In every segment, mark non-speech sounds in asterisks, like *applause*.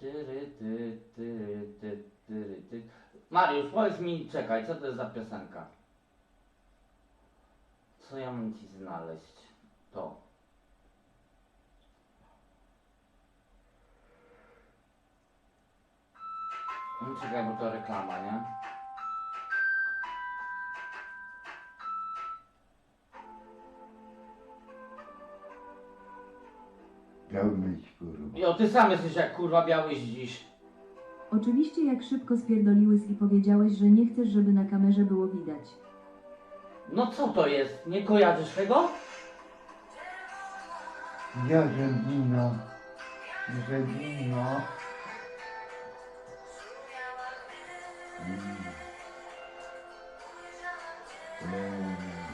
Tyry, ty, tyry, ty, tyry, ty. Mariusz, powiedz mi, czekaj, co to jest za piosenka? Co ja mam ci znaleźć? To. No czekaj, bo to reklama, nie? Myć, kurwa. Jo, ty sam jesteś jak kurwa biały dziś. Oczywiście jak szybko spierdoliłeś i powiedziałeś, że nie chcesz, żeby na kamerze było widać. No co to jest? Nie kojarzysz tego? Ja żebino. Żebino.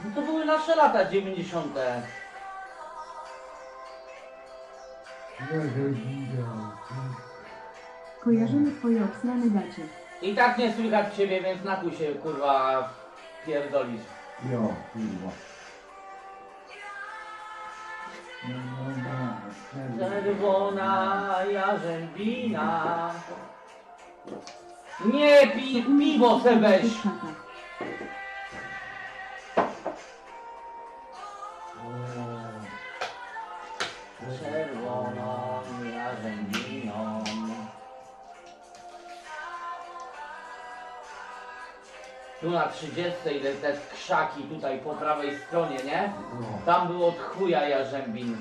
No to były nasze lata 90. Kojarzymy twoje obsrane gacie. I tak nie słychać ciebie, więc na chuj się kurwa pierdolisz. Jo, kurwa. Czerwona. Czerwona jarzębina. Nie pi, piwo se weź. Na 30 ile te krzaki tutaj po prawej stronie, nie? Tam było od chuja jarzębin.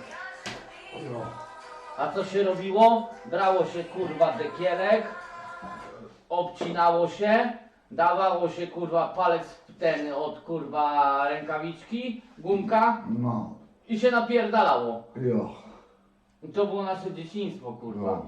Jo. A co się robiło? Brało się kurwa dekielek, obcinało się, dawało się kurwa palec w ten od kurwa rękawiczki, gumka No. i się napierdalało. Jo. I to było nasze dzieciństwo kurwa. Jo.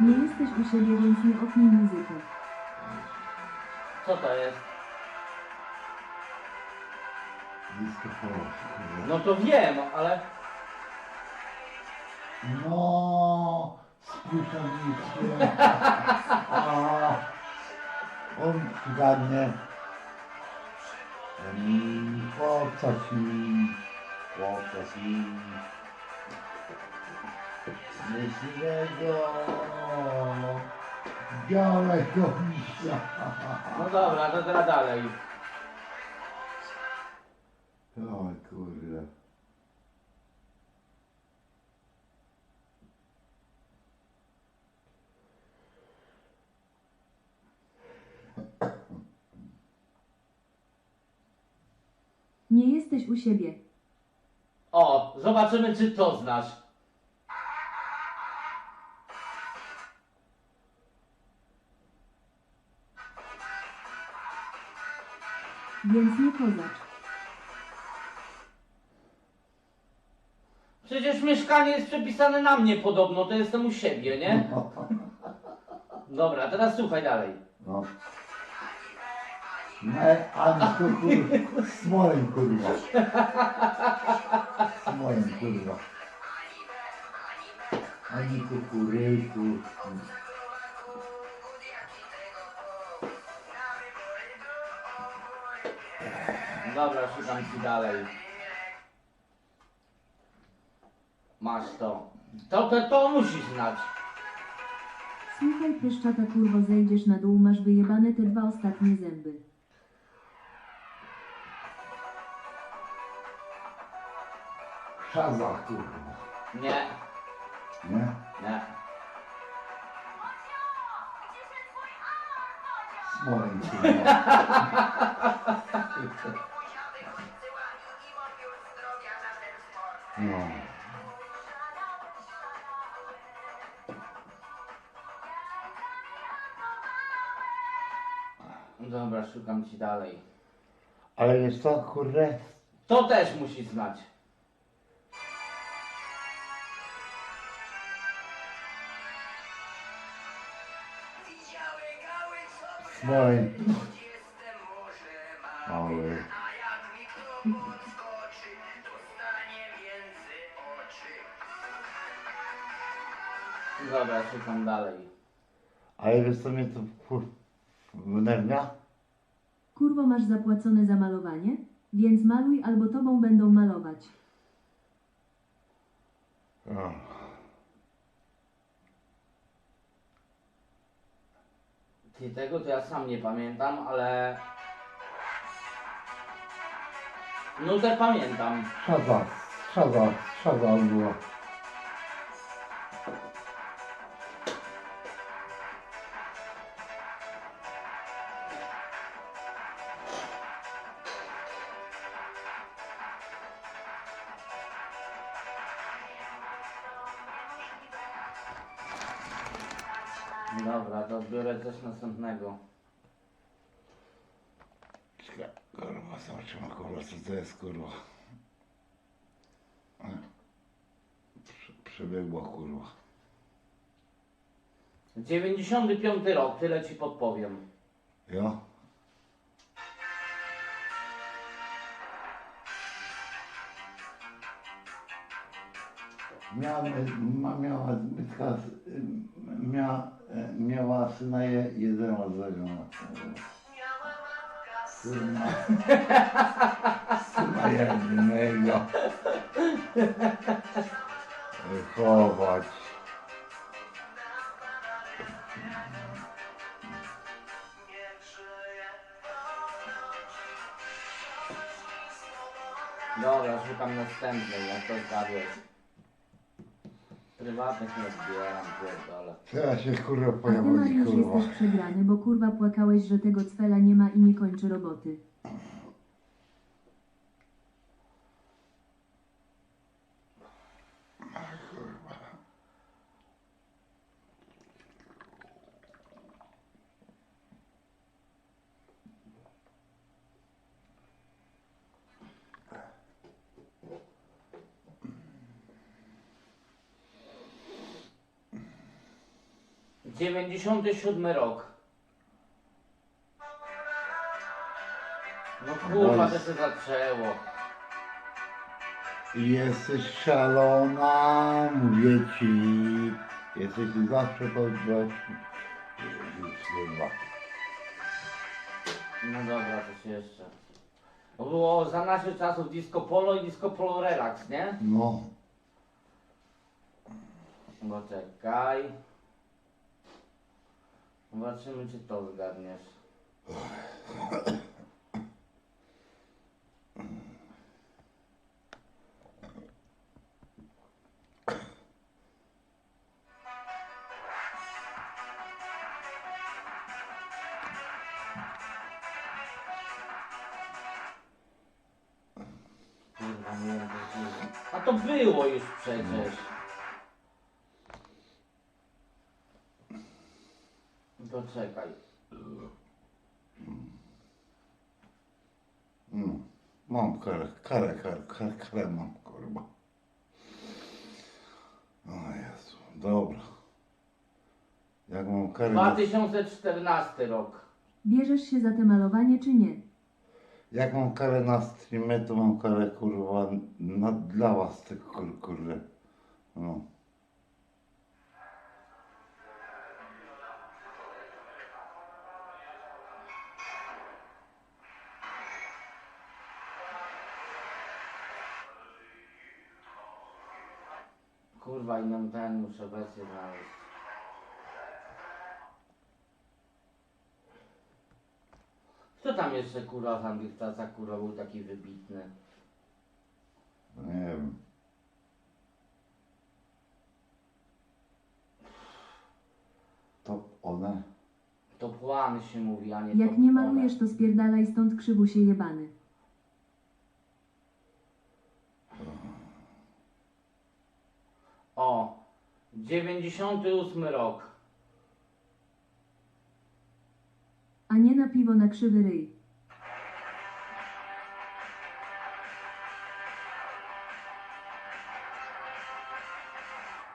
Nie jesteś u siebie, więc nie opnij muzykę. Co to jest? Disco polo. No to wiem, ale No, słyszeliście. *laughs* A, on zgadnie. Forza sì, forza sì. Mi si vedo Giova e comincia. Ma dove la Natale? No, ancora. Nie jesteś u siebie. O, zobaczymy czy to znasz. Więc nie kozacz. Przecież mieszkanie jest przepisane na mnie podobno, to jestem u siebie, nie? *laughs* Dobra, teraz słuchaj dalej. No. Nie, ani kukur, smoleń kurwa. Smoleń kurwa. Ani kukuryku. Dobra, szukam ci dalej. Masz to. To, to, to musisz znać. Słuchaj, pyszczata kurwo, zejdziesz na dół, masz wyjebane te dwa ostatnie zęby. Szaza kurwa. Nie, Nie? nie. Smoleń kurwa. No. Dobra, szukam ci dalej. Ale wiesz co, kurde? To też musi znać. Między oczy. Dobra, szukam dalej. Ale wiesz co mnie to kur... wnerwia? Kurwo masz zapłacone za malowanie? Więc maluj albo tobą będą malować. Ach. Ty tego to ja sam nie pamiętam, ale... Nutę pamiętam. Szaza, szaza, szaza była. Dobra, to biorę coś następnego. Czekaj, Kurwa, zobaczymy kurwa co to jest kurwa. E, Prze- Przebiegła kurwa. 95 rok, tyle ci podpowiem. Jo? Miała, ma, miała zbytka, z- mia, e, miała syna je, jedenastego. Syna, *laughs* syna jedynego. Wychować. Dobra, szukam następnej, jak to zgadłeś. Prywatnych nie zbieram, pierdolę. Teraz się kurwa A ty pojawili Mariusz kurwa. jesteś przegrany, bo kurwa płakałeś, że tego cwela nie ma i nie kończy roboty. Dziewięćdziesiąty siódmy rok. No kurwa, to się zaczęło. Jesteś szalona, mówię ci. Jesteś zawsze. Kurwa. No dobra, się jeszcze. To było za naszych czasów disco polo i disco polo relax, nie? No. Bo czekaj. Zobaczymy, czy to zgadniesz. A to było już przecież. To czekaj. no. Mam karę, karę, karę, karę, karę mam, kurwa. O Jezu, dobra. Jak mam karę na, 2014 rok. Bierzesz się za te malowanie czy nie? jak mam karę na streamie, to mam karę, kurwa, na, dla was, tylko kur, kurde. No. Kurwa, inną ten muszę wersję znaleźć. Kto tam jeszcze kurwa czasach kurwa był taki wybitny? Nie wiem. To one? To Juan się mówi, a nie Jak to nie one. malujesz, to spierdalaj stąd krzywu się jebany. O, 98 rok. a nie na piwo na krzywy ryj.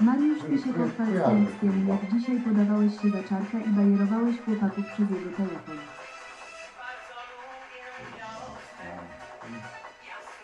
Mariusz pisze po Falstańskiemu, jak dzisiaj podawałeś się za czarkę i bajerowałeś chłopaków przez jego telefon.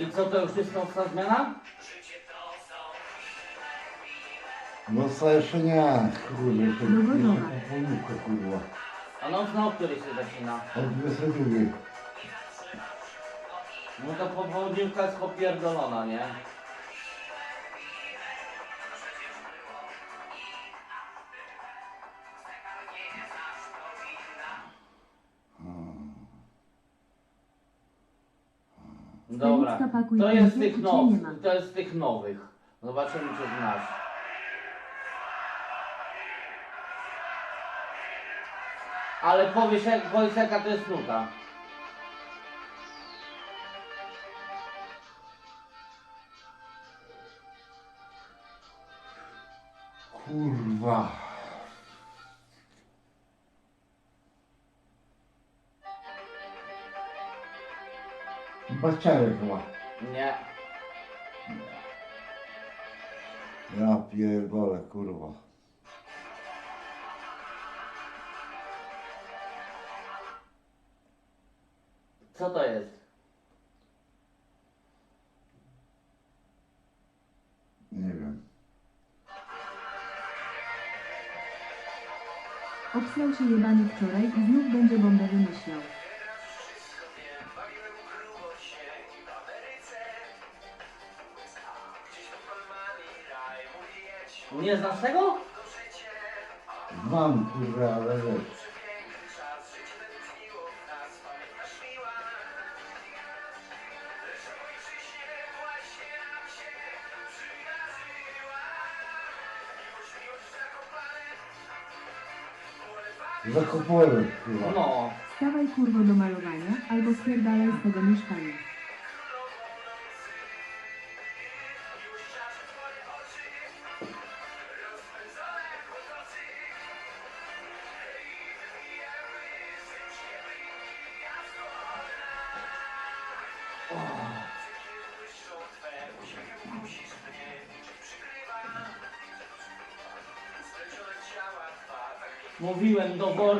I co to już jest nocna zmiana? No co jeszcze nie, kurde, jeszcze nie Dogodowa. polówka, kurwa. A nocna o której się zaczyna? Od 22. No to popołudniówka jest popierdolona, nie? Dobra, Stanicka, pakuj to jest klucze, tych czy nie ma? nowych, to jest tych nowych. Zobaczymy czy znasz. Ale powiesz, jak, powiedz jaka to jest nuta. Kurwa. Baciarek chyba. Nie. Ja pierdolę, kurwa. Co to jest? Nie wiem. Obsrał się jebany wczoraj i znów będzie bombę wymyślał. Nie znasz tego? Mam kurwa, ale wiesz. Zakopałem, kurwa. No. Wstawaj kurwo do malowania, albo spierdalaj z tego mieszkania.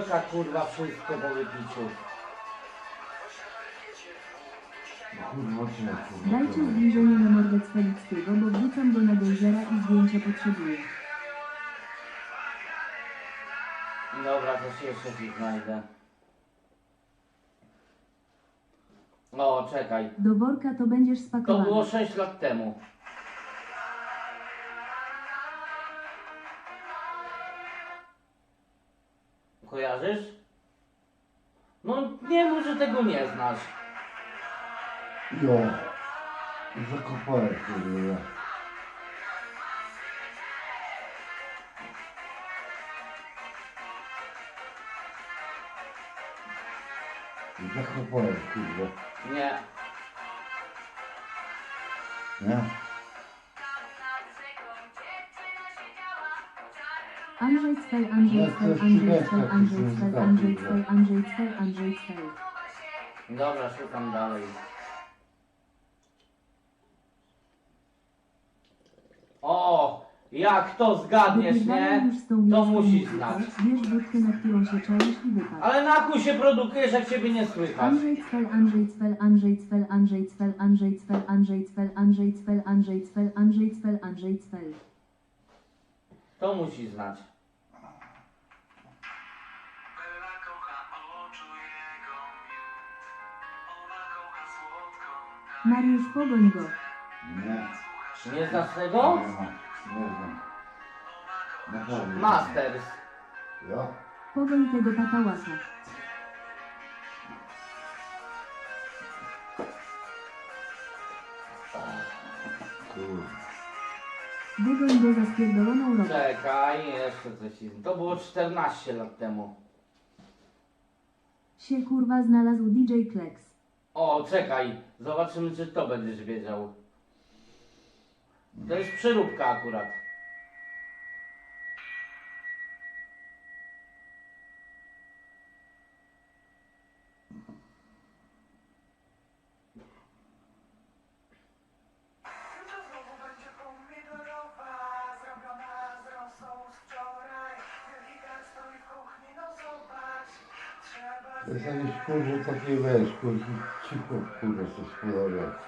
Worka kurwa wszystko po wypiciu. Kurwa, cię, kurwa. Dajcie zbliżenie na mordę Cwelickiego, bo wrzucam go na gejzera i zdjęcia potrzebuję. Dobra, to się jeszcze ci znajdę. O, czekaj. Do worka to będziesz To było 6 lat temu. Kojarzysz? No nie mów, że tego nie znasz. Jo. Zakopałem, kurwa. Zakopałem, kurwa. Nie. Nie? Andrzej Cfel, Andrzej Cfel, Andrzej Andrzej Andrzej Andrzej Andrzej. Dobra, szukam dalej. O, jak to zgadniesz, nie? już z tą To wioską, musisz znać. Wódkę, się i wypadł. Ale na chuj się produkujesz, jak ciebie nie słychać. Andrzej Andrzej Andrzej Andrzej Andrzej Andrzej Andrzej Andrzej Andrzej Andrzej. To musisz znać. Mariusz, pogoń go. Nie. Nie znasz tego? Nie znam. Nie znam. Naprawdę. Masters. Ja? Pogoń tego patałasa. Kurwa. Wygoń go za spierdoloną robotę. Czekaj, jeszcze coś. jest. To było 14 lat temu. Się kurwa znalazł DJ Kleks. O, czekaj. Zobaczymy, czy to będziesz wiedział. To jest przeróbka akurat. Trzeba To jest jakieś kurwa takie wiesz, kurwa, cicho kurwa coś podoba.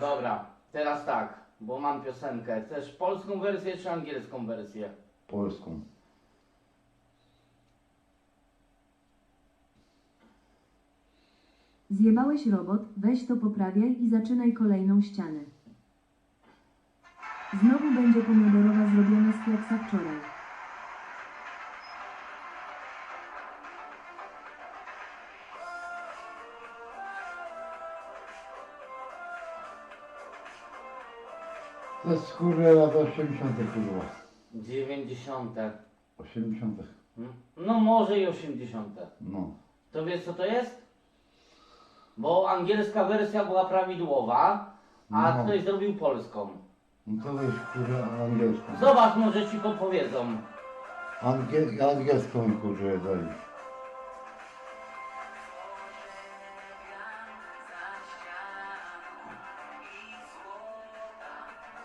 Dobra, teraz tak, bo mam piosenkę. Chcesz polską wersję czy angielską wersję? Polską. Zjebałeś robot, weź to poprawiaj i zaczynaj kolejną ścianę. Znowu będzie pomidorowa zrobiona z kleksa wczoraj. To jest kurwa lat 80 kurwa. 90. 80 Hmm? No może i 80. No. To wiesz co to jest? Bo angielska wersja była prawidłowa, a No. ktoś zrobił polską. No to weź kurwa angielską. Zobacz, może ci podpowiedzą. Angiel, angielską kurwa dali.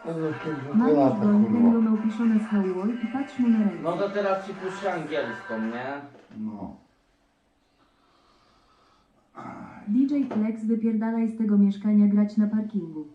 To jest 80 Mariusz lata Goń, ten kurwa. go małpiszone z Hałwoj i patrz mu na ręce. No to teraz ci puszczę angielską, nie? No. DJ Kleks wypierdalaj z tego mieszkania grać na parkingu.